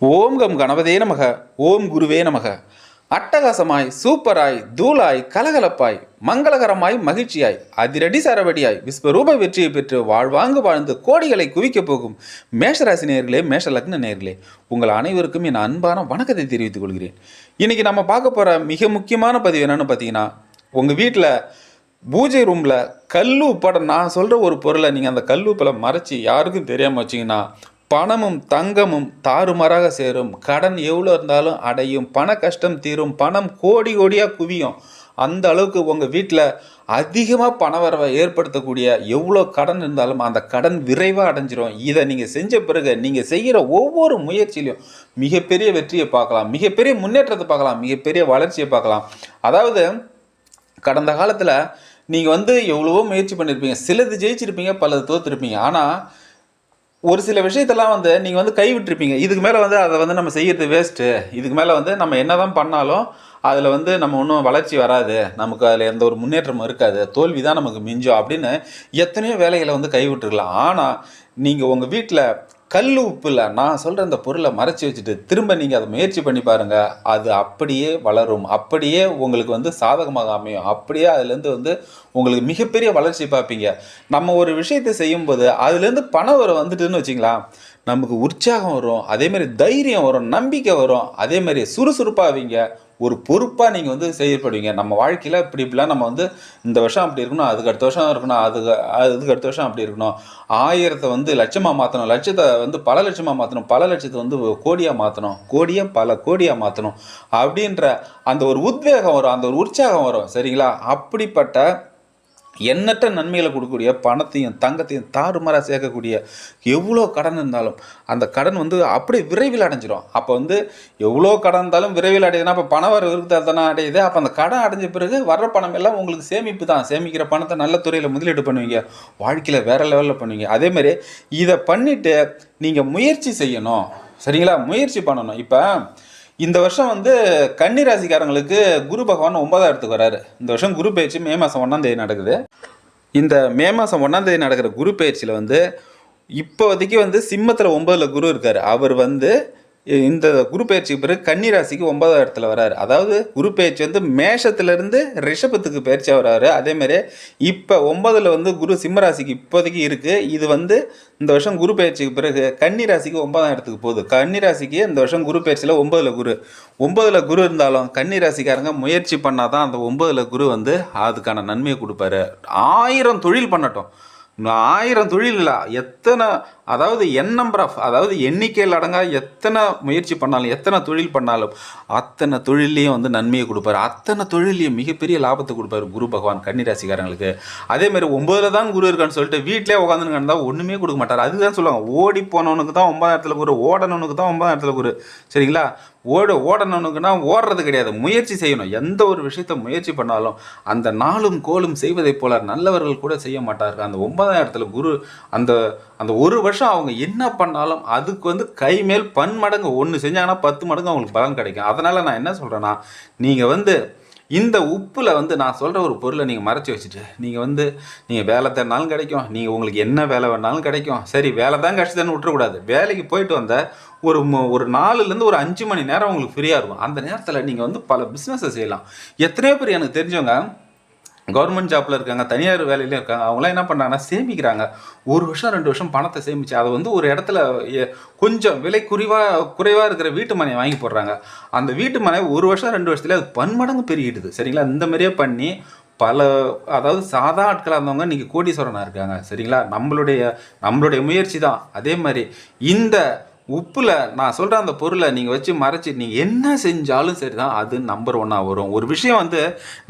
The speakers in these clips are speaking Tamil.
ஓம் கம் கணபதே நமக ஓம் குருவே நமக. அட்டகாசமாய் சூப்பராய் தூளாய் கலகலப்பாய் மங்களகரமாய் மகிழ்ச்சியாய் அதிரடி சரவடியாய் விஸ்வரூப வெற்றியை பெற்று வாழ்வாங்கு வாழ்ந்து கோடிகளை குவிக்கப் போகும் மேஷராசி நேர்களே மேஷ லக்ன நேயர்களே உங்கள் அனைவருக்கும் என் அன்பான வணக்கத்தை தெரிவித்துக் கொள்கிறேன். இன்னைக்கு நம்ம பார்க்க போகிற மிக முக்கியமான பதிவு என்னன்னு பார்த்தீங்கன்னா உங்கள் வீட்டில் பூஜை ரூமில் கல் உப்பட நான் சொல்கிற ஒரு பொருளை நீங்கள் அந்த கல் உப்பில் மறைச்சி யாருக்கும் தெரியாமல் வச்சிங்கன்னா பணமும் தங்கமும் தாறுமாறாக சேரும். கடன் எவ்வளோ இருந்தாலும் அடையும். பண கஷ்டம் தீரும். பணம் கோடி கோடியாக குவியும். அந்த அளவுக்கு உங்கள் வீட்டில் அதிகமாக பண வரவை ஏற்படுத்தக்கூடிய எவ்வளோ கடன் இருந்தாலும் அந்த கடன் விரைவாக அடைஞ்சிரும். இதை நீங்கள் செஞ்ச பிறகு நீங்கள் செய்கிற ஒவ்வொரு முயற்சியிலையும் மிகப்பெரிய வெற்றியை பார்க்கலாம். மிகப்பெரிய முன்னேற்றத்தை பார்க்கலாம். மிகப்பெரிய வளர்ச்சியை பார்க்கலாம். அதாவது கடந்த காலத்தில் நீங்கள் வந்து எவ்வளவோ முயற்சி பண்ணியிருப்பீங்க சிலது ஜெயிச்சிருப்பீங்க பலது தோற்றுருப்பீங்க ஆனால் ஒரு சில விஷயத்தெல்லாம் வந்து நீங்கள் வந்து கைவிட்டிருப்பீங்க. இதுக்கு மேலே வந்து அதை வந்து நம்ம செய்யறது வேஸ்ட்டு இதுக்கு மேலே வந்து நம்ம என்ன தான் பண்ணாலும் அதில் வந்து நம்ம ஒன்றும் வளர்ச்சி வராது. நமக்கு அதில் எந்த ஒரு முன்னேற்றமும் இருக்காது. தோல்வி தான் நமக்கு மிஞ்சும் அப்படின்னு எத்தனையோ வேலைகளை வந்து கைவிட்டுருக்கலாம். ஆனால் நீங்கள் உங்கள் வீட்டில் கல் உப்பில் நான் சொல்கிற அந்த பொருளை மறைச்சி வச்சுட்டு திரும்ப நீங்கள் அதை முயற்சி பண்ணி பாருங்கள் அது அப்படியே வளரும். அப்படியே உங்களுக்கு வந்து சாதகமாக அமையும். அப்படியே அதுலேருந்து வந்து உங்களுக்கு மிகப்பெரிய வளர்ச்சி பார்ப்பீங்க. நம்ம ஒரு விஷயத்தை செய்யும்போது அதுலேருந்து பணம் வர வந்துட்டுன்னு வச்சிங்களா நமக்கு உற்சாகம் வரும் அதேமாதிரி தைரியம் வரும் நம்பிக்கை வரும் அதேமாதிரி சுறுசுறுப்பாவீங்க ஒரு பொறுப்பாக நீங்கள் வந்து செயல்படுவீங்க. நம்ம வாழ்க்கையில் இப்படி இப்படிலாம் நம்ம வந்து இந்த வருஷம் அப்படி இருக்கணும் அதுக்கு அடுத்த வருஷம் இருக்கணும் அதுக்கு அதுக்கு அடுத்த வருஷம் அப்படி இருக்கணும். ஆயிரத்தை வந்து லட்சமாக மாற்றணும் லட்சத்தை வந்து பல லட்சமாக மாற்றணும் பல லட்சத்தை வந்து கோடியாக மாற்றணும் கோடியை பல கோடியாக மாற்றணும் அப்படின்ற அந்த ஒரு உத்வேகம் வரும் அந்த ஒரு உற்சாகம் வரும். சரிங்களா? அப்படிப்பட்ட எண்ணற்ற நன்மைகளை கொடுக்கக்கூடிய பணத்தையும் தங்கத்தையும் தாறுமாறாக சேர்க்கக்கூடிய எவ்வளோ கடன் இருந்தாலும் அந்த கடன் வந்து அப்படியே விரைவில் அடைஞ்சிடும் அப்போ வந்து எவ்வளோ கடன் இருந்தாலும் விரைவில் அடையுதுன்னா அப்போ பணம் வர விருது தானே அடையுது. அப்போ அந்த கடன் அடைஞ்ச பிறகு வர்ற பணம் எல்லாம் உங்களுக்கு சேமிப்பு தான். சேமிக்கிற பணத்தை நல்ல துறையில் முதலீடு பண்ணுவீங்க. வாழ்க்கையில் வேறு லெவலில் பண்ணுவீங்க. அதேமாதிரி இதை பண்ணிவிட்டு நீங்கள் முயற்சி செய்யணும். சரிங்களா? முயற்சி பண்ணணும். இப்போ இந்த வருஷம் வந்து கன்னி ராசிக்காரங்களுக்கு குரு பகவான் ஒன்பதாம் இடத்துக்கு வராரு. இந்த வருஷம் குரு பயிற்சி மே மாதம் ஒன்றாம் தேதி நடக்குது. இந்த மே மாதம் ஒன்றாம் தேதி நடக்கிற குரு பயிற்சியில் வந்து இப்போதைக்கு வந்து சிம்மத்தில் ஒன்பதில் குரு இருக்கார். அவர் வந்து இந்த குரு பயிற்சிக்கு பிறகு கன்னிராசிக்கு ஒன்பதாம் இடத்துல வராரு. அதாவது குரு பயிற்சி வந்து மேஷத்துலேருந்து ரிஷபத்துக்கு பயிற்சி வராரு. அதேமாதிரி இப்போ ஒன்பதில் வந்து குரு சிம்மராசிக்கு இப்போதைக்கு இருக்குது இது வந்து இந்த வருஷம் குரு பயிற்சிக்கு பிறகு கன்னிராசிக்கு ஒன்பதாம் இடத்துக்கு போகுது. கன்னி ராசிக்கு இந்த வருஷம் குரு பயிற்சியில் ஒன்பதில் குரு. ஒன்பதில் குரு இருந்தாலும் கன்னி ராசிக்காரங்க முயற்சி பண்ணால் தான் அந்த ஒன்பதில் குரு வந்து அதுக்கான நன்மையை கொடுப்பாரு. ஆயிரம் தொழில் பண்ணட்டும். ஆயிரம் தொழில் இல்லை. எத்தனை அதாவது என் நம்பர் ஆஃப் அதாவது எண்ணிக்கையில் அடங்கா எத்தனை முயற்சி பண்ணாலும் எத்தனை தொழில் பண்ணாலும் அத்தனை தொழிலையும் வந்து நன்மையை கொடுப்பாரு. அத்தனை தொழிலையும் மிகப்பெரிய லாபத்தை கொடுப்பாரு குரு பகவான் கன்னிராசிக்காரங்களுக்கு. அதேமாதிரி மாதிரி தான் குரு இருக்கான்னு சொல்லிட்டு வீட்டிலே உட்காந்துன்னு இருந்தால் ஒன்றுமே கொடுக்க மாட்டார். அதுதான் சொல்லுவாங்க ஓடி போனவனுக்கு தான் ஒன்பதாம் இடத்துல குரு ஓடனவனுக்கு தான் ஒன்பதாம் இடத்துல குரு. சரிங்களா? ஓட ஓடணுனுக்குன்னா ஓடுறது கிடையாது. முயற்சி செய்யணும். எந்த ஒரு விஷயத்த முயற்சி பண்ணாலும் அந்த நாளும் கோலும் செய்வதைப் போல நல்லவர்கள் கூட செய்ய மாட்டார்கள். அந்த ஒன்பதாம் இடத்துல குரு அந்த அந்த ஒரு வருஷம் அவங்க என்ன பண்ணாலும் அதுக்கு வந்து கை மேல் பன் மடங்கு ஒன்று செஞ்சாங்கன்னா பத்து மடங்கு அவங்களுக்கு பலன் கிடைக்கும். அதனால் நான் என்ன சொல்கிறேன்னா நீங்கள் வந்து இந்த உப்பில் வந்து நான் சொல்கிற ஒரு பொருளை நீங்கள் மறைச்சி வச்சுட்டு நீங்கள் வந்து நீங்கள் வேலை தேடினாலும் கிடைக்கும். நீங்கள் உங்களுக்கு என்ன வேலை வேணாலும் கிடைக்கும். சரி வேலை தான் கஷ்டம்னு விட்டுறக்கூடாது. வேலைக்கு போயிட்டு வந்த ஒரு ஒரு நாலுலேருந்து ஒரு அஞ்சு மணி நேரம் உங்களுக்கு ஃப்ரீயாக இருக்கும். அந்த நேரத்தில் நீங்கள் வந்து பல பிஸ்னஸை செய்யலாம். எத்தனையோ பேர் எனக்கு தெரிஞ்சவங்க கவர்மெண்ட் ஜாப்பில் இருக்காங்க தனியார் வேலையில இருக்காங்க. அவங்களாம் என்ன பண்ணுறாங்கன்னா சேமிக்கிறாங்க. ஒரு வருஷம் ரெண்டு வருஷம் பணத்தை சேமித்து அதை வந்து ஒரு இடத்துல கொஞ்சம் விலை குறைவாக குறைவாக இருக்கிற வீட்டு மனையை வாங்கி போடுறாங்க. அந்த வீட்டு மனை ஒரு வருஷம் ரெண்டு வருஷத்துல அது பன்மடங்கு பெருகிடுது. சரிங்களா? இந்த மாதிரியே பண்ணி பல அதாவது சாதா ஆட்களாக இருந்தவங்க இன்றைக்கி கோடீஸ்வரனாக இருக்காங்க. சரிங்களா? நம்மளுடைய நம்மளுடைய முயற்சி தான். அதே மாதிரி இந்த உப்பில் நான் சொல்கிற அந்த பொருளை நீங்கள் வச்சு மறைச்சி நீங்கள் என்ன செஞ்சாலும் சரி தான் அது நம்பர் ஒன்னாக வரும். ஒரு விஷயம் வந்து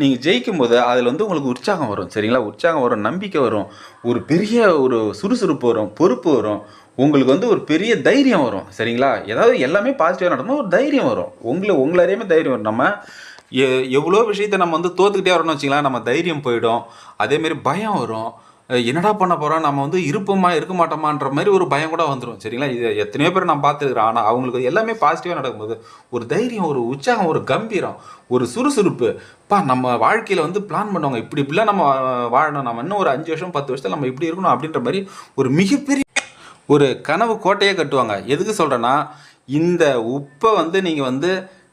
நீங்கள் ஜெயிக்கும் போது அதில் வந்து உங்களுக்கு உற்சாகம் வரும் சரிங்களா? உற்சாகம் வரும் நம்பிக்கை வரும் ஒரு பெரிய ஒரு சுறுசுறுப்பு வரும் பொறுப்பு வரும் உங்களுக்கு வந்து ஒரு பெரிய தைரியம் வரும் சரிங்களா? ஏதாவது எல்லாமே பாசிட்டிவாக நடந்தால் ஒரு தைரியம் வரும். உங்களை உங்களை அறியாமல் தைரியம் வரும். நம்ம எ எவ்வளோ விஷயத்தை நம்ம வந்து தோத்துக்கிட்டே வரோம்னு வச்சிங்களா நம்ம தைரியம் போயிடும். அதேமாரி பயம் வரும். என்னடா பண்ண போகிறோம் நம்ம வந்து இருப்போமா இருக்க மாட்டோமான்ற மாதிரி ஒரு பயம் கூட வந்துடும் சரிங்களா? இது எத்தனையோ பேர் நான் பார்த்துருக்குறேன். ஆனால் அவங்களுக்கு எல்லாமே பாசிட்டிவாக நடக்கும்போது ஒரு தைரியம் ஒரு உற்சாகம் ஒரு கம்பீரம் ஒரு சுறுசுறுப்பு. பா நம்ம வாழ்க்கையில் வந்து பிளான் பண்ணுவாங்க. இப்படி இப்படிலாம் நம்ம வாழணும். நம்ம இன்னும் ஒரு அஞ்சு வருஷம் பத்து வருஷத்தில் நம்ம இப்படி இருக்கணும் அப்படின்ற மாதிரி ஒரு மிகப்பெரிய ஒரு கனவு கோட்டையே கட்டுவாங்க. எதுக்கு சொல்கிறேன்னா இந்த உப்பை வந்து நீங்கள் வந்து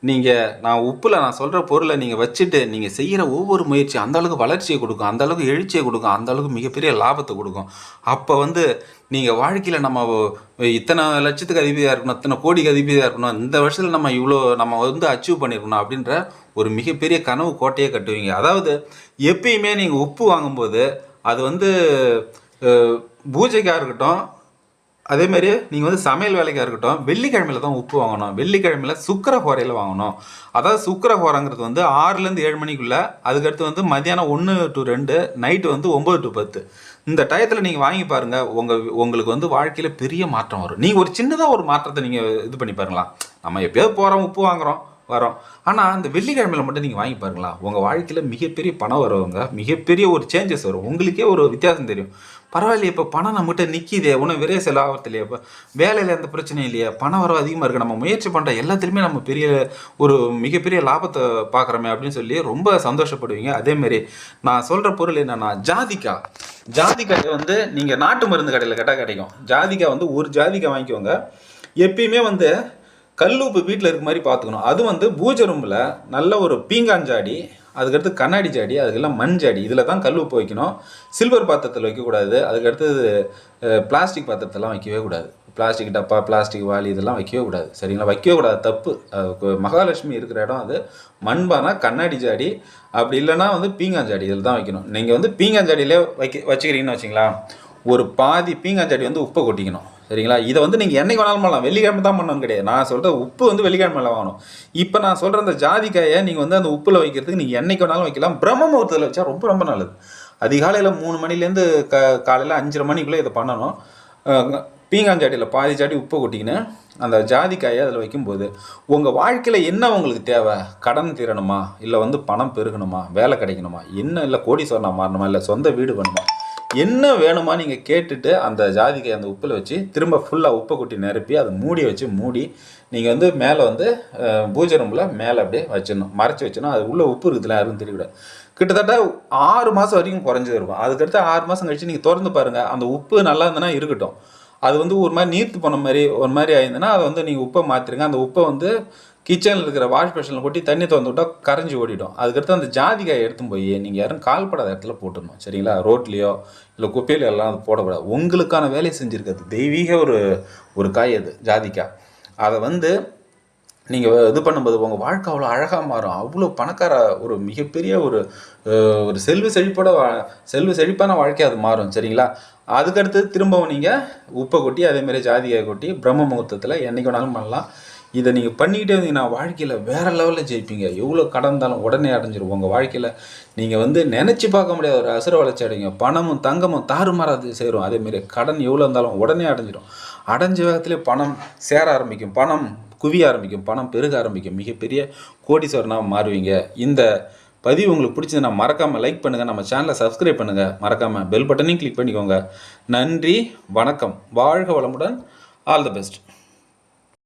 நீங்கள் நான் உப்பில் நான் சொல்கிற பொருளை நீங்கள் வச்சுட்டு நீங்கள் செய்கிற ஒவ்வொரு முயற்சி அந்தளவுக்கு வளர்ச்சியை கொடுக்கும் அந்தளவுக்கு எழுச்சியை கொடுக்கும் அந்தளவுக்கு மிகப்பெரிய லாபத்தை கொடுக்கும். அப்போ வந்து நீங்கள் வாழ்க்கையில் நம்ம இத்தனை லட்சத்துக்கு அதிபதியாக இருக்கணும் இத்தனை கோடிக்கு அதிபதியாக இருக்கணும் இந்த வருஷத்தில் நம்ம இவ்வளோ நம்ம வந்து அச்சீவ் பண்ணியிருக்கணும் அப்படின்ற ஒரு மிகப்பெரிய கனவு கோட்டையை கட்டுவீங்க. அதாவது எப்பயுமே நீங்கள் உப்பு வாங்கும்போது அது வந்து பூஜைக்காக இருக்கட்டும் அதே நீங்கள் வந்து சமையல் வேலைக்காக இருக்கட்டும் வெள்ளிக்கிழமையில தான் உப்பு வாங்கணும். வெள்ளிக்கிழமையில சுக்கர ஹோரையில் வாங்கணும். அதாவது சுக்கர ஹோரங்கிறது வந்து ஆறுலேருந்து ஏழு மணிக்குள்ளே அதுக்கடுத்து வந்து மதியானம் ஒன்று டு ரெண்டு நைட்டு வந்து ஒம்பது டு பத்து. இந்த டயத்தில் நீங்கள் வாங்கி பாருங்கள் உங்கள் உங்களுக்கு வந்து வாழ்க்கையில் பெரிய மாற்றம் வரும். நீங்கள் ஒரு சின்னதாக ஒரு மாற்றத்தை நீங்கள் இது பண்ணி பாருங்களா நம்ம எப்பயாவது போகிறோம் உப்பு வாங்குகிறோம் வரோம். ஆனால் அந்த வெள்ளிக்கிழமையில மட்டும் நீங்கள் வாங்கி பாருங்களா? உங்கள் வாழ்க்கையில் மிகப்பெரிய பணம் வருவாங்க மிகப்பெரிய ஒரு சேஞ்சஸ் வரும். உங்களுக்கே ஒரு வித்தியாசம் தெரியும். பரவாயில்லையே இப்போ பணம் நம்மகிட்ட நிற்கிதே ஒன்றும் விரைய செலவாகத்தில்லையே இப்போ வேலையில் எந்த பிரச்சனையும் இல்லையா பணம் வரவு அதிகமாக இருக்குது நம்ம முயற்சி பண்ணுற எல்லாத்துலேயுமே நம்ம பெரிய ஒரு மிகப்பெரிய லாபத்தை பார்க்குறோமே அப்படின்னு சொல்லி ரொம்ப சந்தோஷப்படுவீங்க. அதேமாரி நான் சொல்கிற பொருள் என்னென்னா ஜாதிக்காய் ஜாதிக்காய் வந்து நீங்கள் நாட்டு மருந்து கடையில் கேட்டால் கிடைக்கும். ஜாதிக்காய் வந்து ஒரு ஜாதிக்காய் வாங்கிக்கோங்க. எப்பயுமே வந்து கல்லுப்பு வீட்டில் இருக்க மாதிரி பார்த்துக்கணும் அது வந்து பூஜை ரூமில் நல்ல ஒரு பீங்காஞ்சாடி அதுக்கடுத்து கண்ணாடி ஜாடி அதுக்கெல்லாம் மண் ஜாடி. இதில் தான் கல் உப்பு வைக்கணும். சில்வர் பாத்திரத்தில் வைக்கக்கூடாது அதுக்கடுத்தது பிளாஸ்டிக் பாத்திரத்தெல்லாம் வைக்கவே கூடாது. பிளாஸ்டிக் டப்பா பிளாஸ்டிக் வாளி இதெல்லாம் வைக்கவே கூடாது. சரிங்களா? வைக்கவே கூடாது. தப்பு. மகாலட்சுமி இருக்கிற இடம் அது. மண்பானா கண்ணாடி ஜாடி. அப்படி இல்லைன்னா வந்து பீங்காஞ்சாடி இதில் தான் வைக்கணும். நீங்கள் வந்து பீங்காஞ்சாடியிலே வைக்க வச்சுக்கிறீங்கன்னு வச்சிங்களா ஒரு பாதி பீங்காஞ்சாடி வந்து உப்பை கொட்டிக்கணும். சரிங்களா? இதை வந்து நீங்கள் என்னைக்கு வேணாலும் பண்ணலாம். வெள்ளிக்கிழமை தான் பண்ணணும் கிடையாது. நான் சொல்கிற உப்பு வந்து வெள்ளிக்கிழமையில் வாங்கணும். இப்போ நான் சொல்கிற அந்த ஜாதிக்காயை நீங்கள் வந்து அந்த உப்பில் வைக்கிறதுக்கு நீங்கள் என்னைக்கு வேணாலும் வைக்கலாம். பிரம்ம முகூர்த்தத்தில் வச்சா ரொம்ப ரொம்ப நல்லது. அதிகாலையில் மூணு மணிலேருந்து க காலையில் அஞ்சரை மணிக்குள்ளே இதை பண்ணணும். பீங்காஞ்சாட்டியில் பாதி சாடி உப்பை கொட்டிக்கின்னு அந்த ஜாதிக்காயை அதில் வைக்கும்போது உங்கள் வாழ்க்கையில் என்ன உங்களுக்கு தேவை? கடன் தீரணுமா? இல்லை வந்து பணம் பெருகணுமா? வேலை கிடைக்கணுமா? என்ன இல்லை கோடீஸ்வரனா மாறணுமா? இல்லை சொந்த வீடு வேணுமா? என்ன வேணுமா நீங்கள் கேட்டுட்டு அந்த ஜாதிக்காய் அந்த உப்பில் வச்சு திரும்ப ஃபுல்லாக உப்பை கொட்டி நிரப்பி அதை மூடி வச்சு மூடி நீங்கள் வந்து மேலே வந்து பூஜை ரூமில் மேலே அப்படியே வச்சிடணும். மறைச்சி வச்சிடணும். அது உள்ள உப்பு இருக்குதுல யாரும் தெரியக்கூடாது கிட்டத்தட்ட ஆறு மாதம் வரைக்கும் குறைஞ்சது இருக்கும். அதுக்கடுத்து ஆறு மாதம் கழித்து நீங்கள் திறந்து பாருங்கள் அந்த உப்பு நல்லா இருந்ததுன்னா இருக்கட்டும். அது வந்து ஒரு மாதிரி நீர்த்து போன மாதிரி ஒரு மாதிரி ஆயிருந்ததுன்னா அதை வந்து நீங்கள் உப்பை மாற்றிருங்க அந்த உப்பை வந்து கிச்சனில் இருக்கிற வாஷ் பேஷனில் கொட்டி தண்ணி திறந்து விட்டால் கரைஞ்சி ஓடிடும். அதுக்கடுத்து அந்த ஜாதிக்காயை எடுத்து போய் நீங்கள் யாரும் கால்படாத இடத்துல போட்டுடணும். சரிங்களா? ரோட்லேயோ இல்லை குப்பையில எல்லாம் அது போடக்கூடாது. உங்களுக்கான வேலையை செஞ்சுருக்கிறது. தெய்வீக ஒரு ஒரு காய் அது ஜாதிக்காய் அதை வந்து நீங்கள் இது பண்ணும்போது உங்கள் வாழ்க்கை அவ்வளோ அழகாக மாறும். அவ்வளோ பணக்கார ஒரு மிகப்பெரிய ஒரு ஒரு செல்வ செழிப்போட வா செல்வ செழிப்பான வாழ்க்கை அது மாறும். சரிங்களா? அதுக்கடுத்து திரும்பவும் நீங்கள் உப்பை கொட்டி அதேமாரி ஜாதிக்காய் கொட்டி பிரம்ம முகூர்த்தத்தில் என்றைக்கு வேணாலும் பண்ணலாம். இதை நீங்கள் பண்ணிக்கிட்டே இருந்தீங்கன்னா வாழ்க்கையில் வேறு லெவலில் ஜெயிப்பீங்க. எவ்வளோ கடன் இருந்தாலும் உடனே அடைஞ்சிரும் உங்கள் வாழ்க்கையில். நீங்கள் வந்து நினச்சி பார்க்க முடியாத ஒரு அசுர வளர்ச்சி அடைங்க. பணமும் தங்கமும் தாறுமாறாது சேரும். அதேமாரி கடன் எவ்வளோ இருந்தாலும் உடனே அடைஞ்சிடும் அடைஞ்ச வேகத்திலே பணம் சேர ஆரம்பிக்கும். பணம் குவிய ஆரம்பிக்கும். பணம் பெருக ஆரம்பிக்கும். மிகப்பெரிய கோடீஸ்வரனாக மாறுவீங்க. இந்த பதிவு உங்களுக்கு பிடிச்சதுன்னா மறக்காமல் லைக் பண்ணுங்கள் நம்ம சேனலை சப்ஸ்கிரைப் பண்ணுங்கள் மறக்காமல் பெல் பட்டனையும் கிளிக் பண்ணிக்கோங்க. நன்றி வணக்கம். வாழ்க வளமுடன். All the best